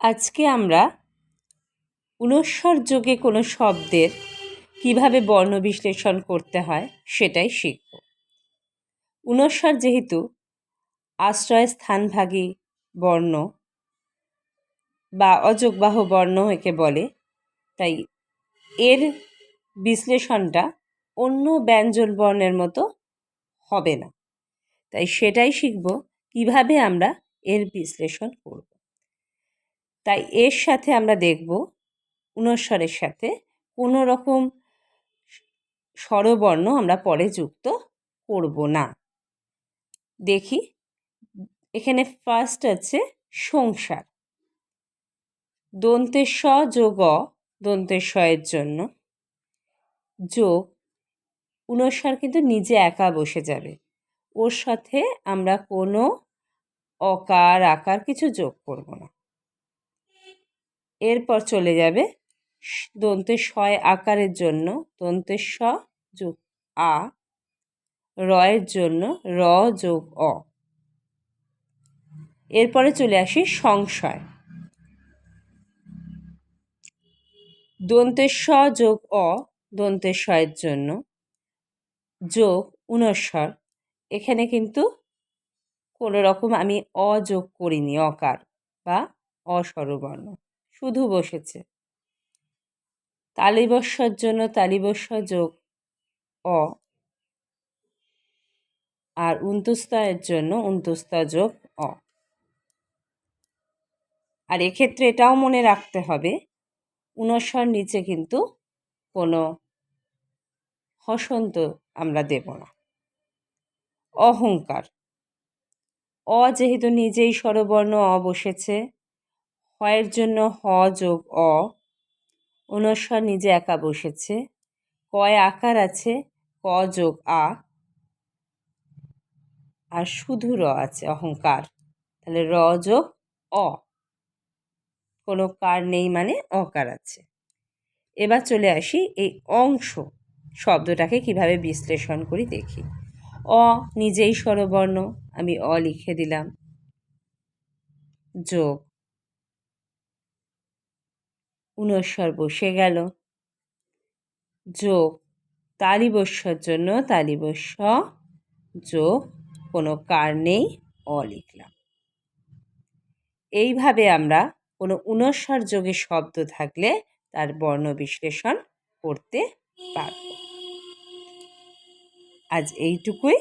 আজকে আমরা উনস্বর যোগে কোনো শব্দের কীভাবে বর্ণ বিশ্লেষণ করতে হয় সেটাই শিখব। উনস্বর যেহেতু আশ্রয় স্থানভাগী বর্ণ বা অযোগবাহ বর্ণ একে বলে, তাই এর বিশ্লেষণটা অন্য ব্যঞ্জন বর্ণের মতো হবে না। তাই সেটাই শিখব, কীভাবে আমরা এর বিশ্লেষণ করব। তাই এর সাথে আমরা দেখব উনস্বরের সাথে কোনো রকম স্বরবর্ণ আমরা পরে যুক্ত করব না। দেখি, এখানে ফার্স্ট আছে সংসার। দন্তের স যোগ দন্তের এর জন্য। যোগ উনস্বর কিন্তু নিজে একা বসে যাবে। ওর সাথে আমরা কোনো অকার, আকার কিছু যোগ করব না। এরপর চলে যাবে দন্তের শয় আকারের জন্য দন্তের স যোগ আ, রয়ের জন্য র যোগ অ। এরপরে চলে আসি সংশয়। দন্তের স যোগ অ দন্তের শয়ের জন্য যোগ উনস্বর। এখানে কিন্তু কোনো রকম আমি অযোগ করিনি, অকার বা অস্বরবর্ণ শুধু বসেছে। তালিবস্যর জন্য তালিবস্য যোগ অ। আর উন্তুস্তায়ের জন্য উন্তুস্তা যোগ অ। আর এক্ষেত্রে এটাও মনে রাখতে হবে, উনস্বর নিচে কিন্তু কোনো হসন্ত আমরা দেব না। অহংকার। অ যেহেতু নিজেই স্বরবর্ণ, অ বসেছে। হয়ের জন্য হ যোগ অ। অনুস্বর নিজে একা বসেছে। কয় আকার আছে? ক যোগ আ। আর শুধু র আছে, অহংকার। তাহলে র যোগ অ। কোনো কার নেই মানে অকার আছে। এবার চলে আসি এই অংশ শব্দটাকে কীভাবে বিশ্লেষণ করি দেখি। অ নিজেই স্বরবর্ণ, আমি অ লিখে দিলাম। যোগ উনস্বর বসে গেল। যোগ তালিবস্যর জন্য তালিবস্য যোগ কোনো কার নেই অ লিখলাম এইভাবে আমরা কোনো উনস্বর যোগে শব্দ থাকলে তার বর্ণ বিশ্লেষণ করতে পারব। আজ এইটুকুই।